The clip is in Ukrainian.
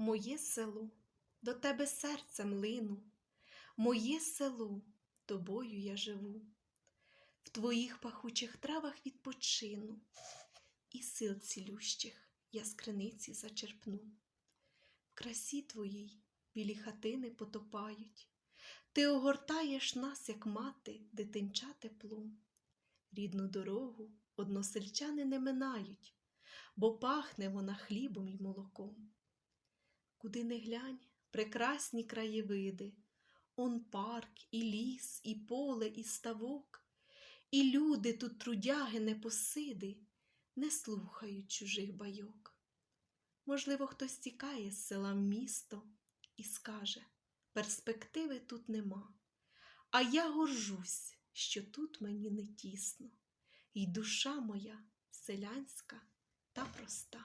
Моє село, до тебе серцем лину, моє село, тобою я живу, в твоїх пахучих травах відпочину, і сил цілющих я з криниці зачерпну. В красі твоїй білі хатини потопають, ти огортаєш нас, як мати, дитинча теплом. Рідну дорогу односельчани не минають, бо пахне вона хлібом й молоком. Куди не глянь, прекрасні краєвиди, он парк, і ліс, і поле, і ставок, і люди тут трудяги непосиди, не слухають чужих байок. Можливо, хтось тікає з села в місто і скаже, перспективи тут нема, а я горжусь, що тут мені не тісно, і душа моя селянська та проста.